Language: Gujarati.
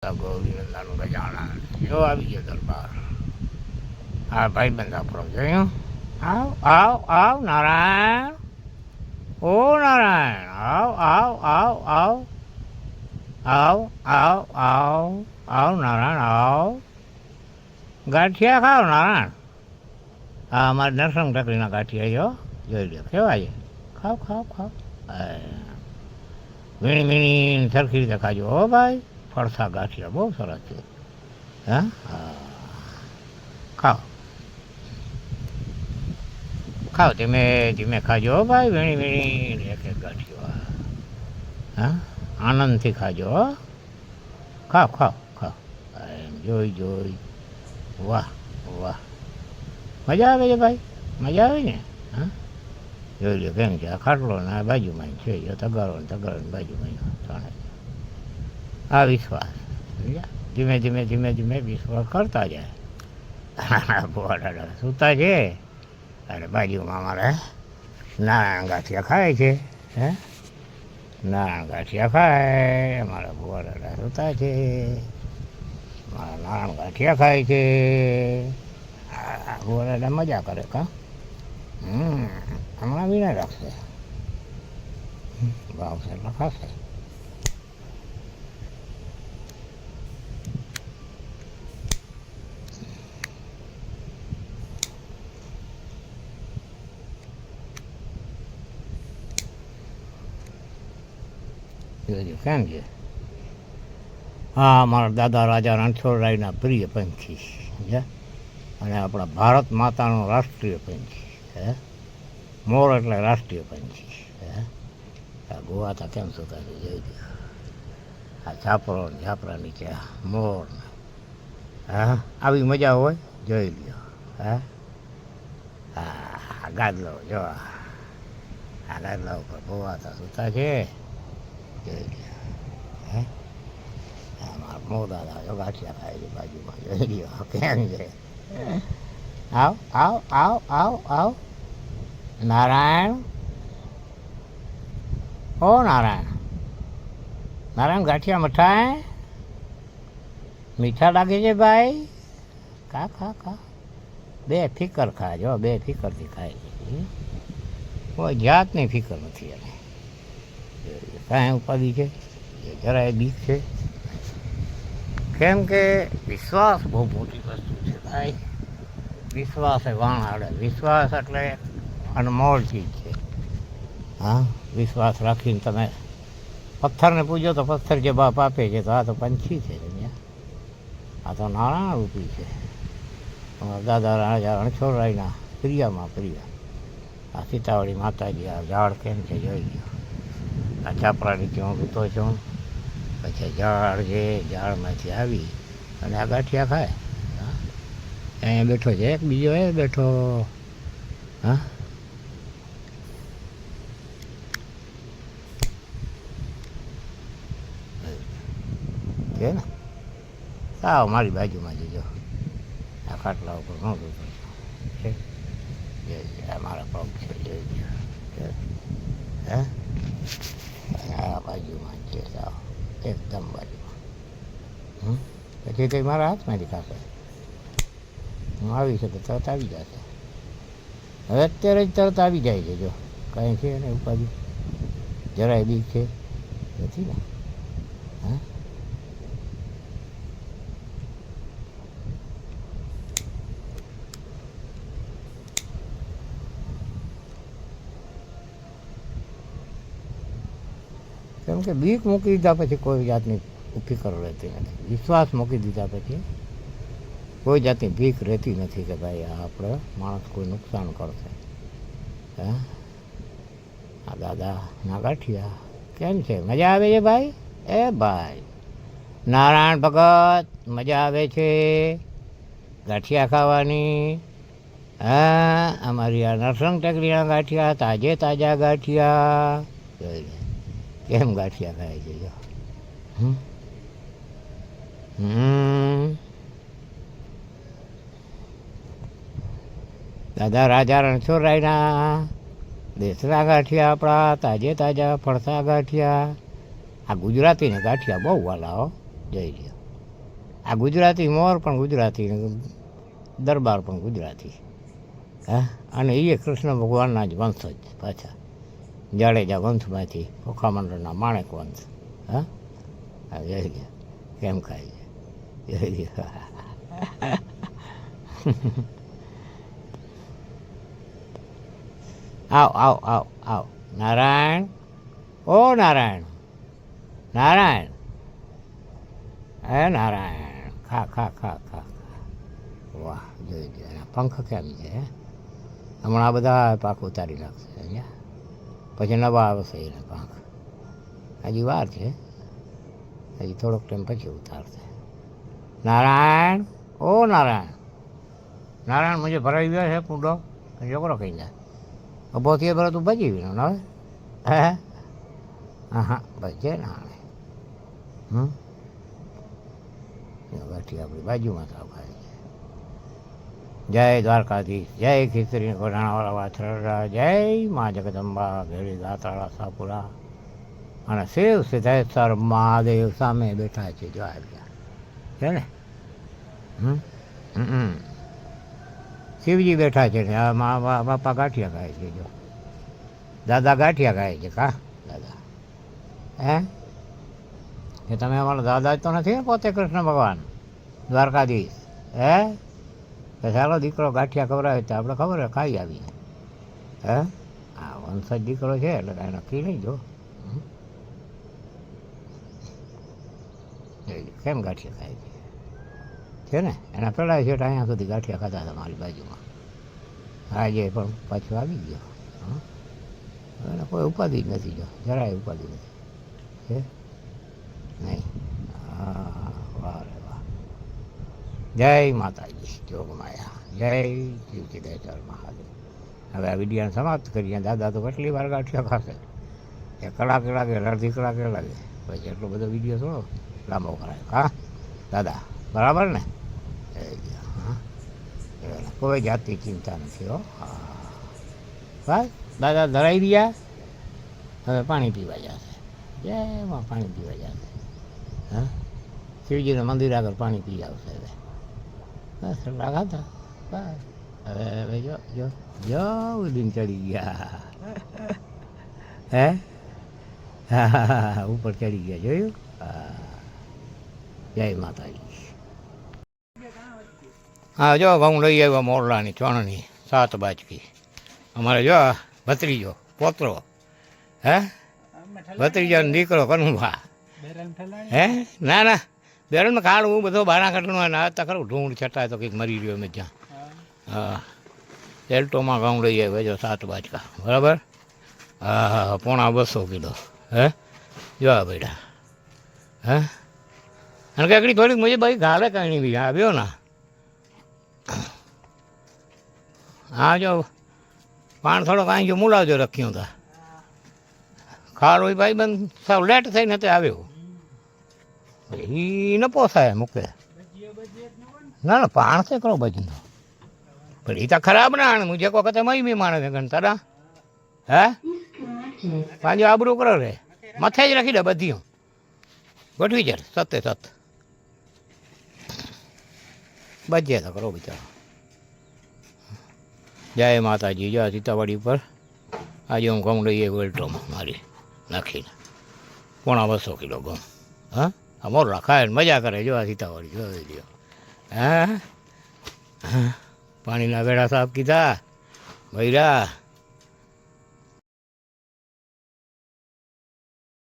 જો આવી ગયો દરબાર હા ભાઈ બંધ આપણો જોયું આવ આવ આવ નારાયણ ઓ નારાયણ આવ આવ આવ આવ આવ આવ આવ આવ નારાયણ આવ ગાંઠિયા ખાવ નારાયણ હા અમારે નરસંગ ટકરીના ગાંઠિયા જો જોઈ લો કેવા છે ખાવ ખાવ ખાવ વીણી વીણી સરખી રીતે ખાજો હો ભાઈ ફરસા ગાંઠિયા, બહુ સરસ છે. હા? હા. ખાઓ. ખાઓ, ધીમે ધીમે ખાજો ભાઈ, વીણી વીણી, એક એક ગાંઠિયો. હા? આનંદથી ખાજો ખાઓ ખાઓ ખાઓ. એમ જોઈ જોઈ. વાહ વાહ. મજા આવે છે ભાઈ? મજા આવે ને? હા? જોઈ લો કેમ છે આ ખાટલો ને આ બાજુમાં છે તગારો ને તગારો ને બાજુમાં ત્રણે આ વિશ્વાસ. ધીમે ધીમે ધીમે ધીમે વિશ્વાસ કરતા જાય. બોડા સૂતા છે. અને બાજુમાં મારે નારાયણ ગાંઠિયા ખાય છે, હે? નારાયણ ગાંઠિયા ખાય, મારા બોડા સૂતા છે. મારા નારાયણ ગાંઠિયા ખાય છે. બોડા મજા કરે, કા? હમ, હમણાં વિના રાખશે. ભાવશે લખાશે જોજો કેમ છે? હા, મારા દાદા રાજા રણછોડરાયના પ્રિય પંખી, સમજ્યા? અને આપણા ભારત માતાનો રાષ્ટ્રીય પંખી, હે? મોર એટલે રાષ્ટ્રીય પંખી, હે? આ ગોવાતા કેમ સુતા છે જોઈ આ છાપરો છાપરા નીચે મોર હા? આવી મજા હોય? જોઈ લ્યો, હા? હા ગાદલો, જો આ ગાદલા ઉપર ગોવાતા સુતા છે જોઈ લ્યો હે આ મારા મોર દાદા જો ગાંઠિયા ખાય છે બાજુમાં જોઈ લ્યો કેમ છે આવ આવ આવ આવ આવ નારાયણ ઓ નારાયણ નારાયણ ગાંઠિયા મઠાય મીઠા લાગે છે ભાઈ ખા ખા ખા બે ફિકર ખાજો બે ફિકરથી ખાય છે હમ. કોઈ જાતની ફિકર નથી એને કાંઈ ઉપાધિ છે? જરાય બીક છે? કેમ કે વિશ્વાસ બહુ મોટી વસ્તુ છે ભાઈ. વિશ્વાસ એ વાણ આડે. વિશ્વાસ એટલે અનમોલ ચીજ છે. હા, વિશ્વાસ રાખીને તમે પથ્થરને પૂજો તો પથ્થર જે બાપ આપે છે, તો આ તો પંછી છે? આ તો નાણાં રૂપી છે. અમારા દાદા રાજા રણછોડરાયના પ્રિયમાં પ્રિય. આ સીતાવળી માતાજી આ ઝાડ કેમ છે જોઈ ગયો આ ચાપડા નીચે હું સૂતો છું પછી ઝાડ છે ઝાડમાંથી આવી અને આ ગાંઠિયા ખાય. અહીંયા બેઠો છે એક બીજો એ બેઠો. હા. સાવ મારી બાજુમાં જજો. આ ખાટલા ઉપર હું સૂતો છું? લો, આ મારા પગ છે લો. હે? આ બાજુમાં છે એકદમ બાજુમાં. પછી કંઈ મારા હાથમાંથી ખાશે હું આવી શકે, તરત આવી જશે. હવે અત્યારે જ તરત આવી જાય છે, જો. કાંઈ છે ને ઉપાધિ. જરાય બી છે. નથી ને? કેમ કે બીક મૂકી દીધા પછી કોઈ જાતની ફિકર રહેતી નથી. વિશ્વાસ મૂકી દીધા પછી કોઈ જાતની ભીખ રહેતી નથી કે ભાઈ આપણે માણસ કોઈ નુકસાન કરશે. હે? આ દાદા ના ગાંઠિયા કેમ છે? મજા આવે છે ભાઈ? એ ભાઈ. નારાયણ ભગત, મજા આવે છે. ગાંઠિયા ખાવાની. હા? અમારી આ નરસંગ ટકરીના ગાંઠિયા, તાજે તાજા ગાંઠિયા. કેમ ગાંઠિયા ખાય છે હમ? દાદા રાજા રણછોડરાયના દેશના ગાંઠિયા આપણા, તાજે તાજા ફળસા ગાંઠિયા. આ ગુજરાતીને ગાંઠિયા બહુ વાલા હો, જઈ રહ્યો આ ગુજરાતી મોર પણ ગુજરાતી, દરબાર પણ ગુજરાતી. હા? અને એ કૃષ્ણ ભગવાનના જ વંશ જ પાછા. જાડેજા વંશમાંથી ખોખામંડળના મંડળના માણેક વંશ. હા? જઈ જય કેમ ખાય છે? જય ગયા આવ આવ આવ આવ. નારાયણ? ઓ નારાયણ. નારાયણ. હે નારાયણ. ખા ખા ખા ખા વાહ, જોઈ ગયો પંખ કેમ છે? હમણાં બધા પાક ઉતારી નાખશે અહીંયા પછી નવા આવશે એના પાંખ. હજી વાર છે. હજી થોડોક ટાઈમ પછી ઉતારશે. નારાયણ! ઓ નારાયણ! નારાયણ મુજબ ભરાઈ ગયો છે કુંડો. છોકરો કહી જાય અભોથી થયો તું ભજી ગયો નવે હે હા? હા ભજે ને હાણે હમ? બેઠી આપણી બાજુમાં તો જય દ્વારકાધીશ જય ખીચરી વઢાણાવાળા વાછરડા જય મા જગદંબા ભેળી દાતાળા સાપુરા અને શિવ સિદ્ધેશ્વર મહાદેવ સામે બેઠા છે જો આવ્યા છે ને? હમ? હમ, હમ. શિવજી બેઠા છે ને આ મા બા- બાપા ગાંઠિયા ખાય છે જો. દાદા ગાંઠિયા ખાય છે કા? દાદા. હે? એ તમે અમારા દાદા જ તો નથી ને પોતે કૃષ્ણ ભગવાન? દ્વારકાધીશ. હે? તો ચાલો દીકરો ગાંઠિયા ખવડાવે તો આપણે ખબર ખાઈ આવીએ. હે? હા વંશજ દીકરો છે એટલે કાંઈ નક્કી નહીં, જો. કેમ ગાંઠિયા ખાય છે? છે ને? એના પહેલાં છે અહીંયા સુધી ગાંઠિયા ખાતા હતા મારી બાજુમાં. આજે પણ પાછો આવી ગયો. એને કોઈ ઉપાધિ જ નથી, જો. જરાય ઉપાધિ નથી. છે નહીં હા વાહ રે વાહ જય માતાજી જોગમાયા જય શિવચિદેશ્વર મહાદેવ હવે આ વિડીયોને સમાપ્ત કરીએ દાદા તો કેટલી વાર ગાંઠિયા ખાશે? એ કલાકે લાગે અડધી કલાકે લાગે. પછી એટલો બધો વીડિયો થોડો લાંબો કરાય. હા? દાદા બરાબર ને? એ જ, હા. એને કોઈ જાતની ચિંતા નથી હો. હા. બસ દાદા ધરાઈ રહ્યા? હવે પાણી પીવા જશે. જય માં પાણી પીવા જશે. હા? શિવજીના મંદિર આગળ પાણી પી આવશે હવે. બસ ખાતા બસ હવે હવે જો જો જો ઉડીને ચડી ગયા હે હા, હા, હા, હા, ઉપર ચડી ગયા જોયું હા જય માતાજી હા જો ઘઉં લઈ આવ્યો મોરલાની ચોણની સાત બાજકી અમારે જો ભત્રીજો પોતરો હે ભત્રીજો ને દીકરો કનુભા હે ના ના બેરન હું બધો બારા કાઢનો અને આ ખરું ઢૂંઢ છટાય તો કંઈક મરી રહ્યો મેં ત્યાં. હા. એલ્ટોમાં ઘઉં લઈ આવ્યો જો સાત બાજકા બરાબર? હા હા પોણા બસો કિલો. હે? જો આ બેટા હે? અને કાંકડી થોડીક મુજબ ભાઈ ગાલે કાંઈ બી. આવ્યો ના. હા જો. પાણ થોડો કાંઈ જો મુલાવજો રખ્યું હતા ખાર હોય ભાઈ બંધ સાવ લેટ થઈને તે આવ્યો. ન પોસાય મૂકે ના ના, પાણ છે કરો બજનો પણ એ તો ખરાબ ના આણે. હું જે વખતે બી માણે ગણ તારા. હે? પાંજો આબરું કરો રે. મથે જ રાખી દે બધી ગોઠવી જાય સતે સત બજે તો કરો બિચારો. જય માતાજી, જય સીતાવાડી ઉપર. આજે હું ઘઉં લઈએ વેલ્ટોમાં મારી નાખીને. પોણા બસો કિલો ઘઉં. હા? આ રખાય મજા કરે જો આ સીતાવાળી જો હા? હા? પાણીના વેડા સાફ કીધા ભૈરા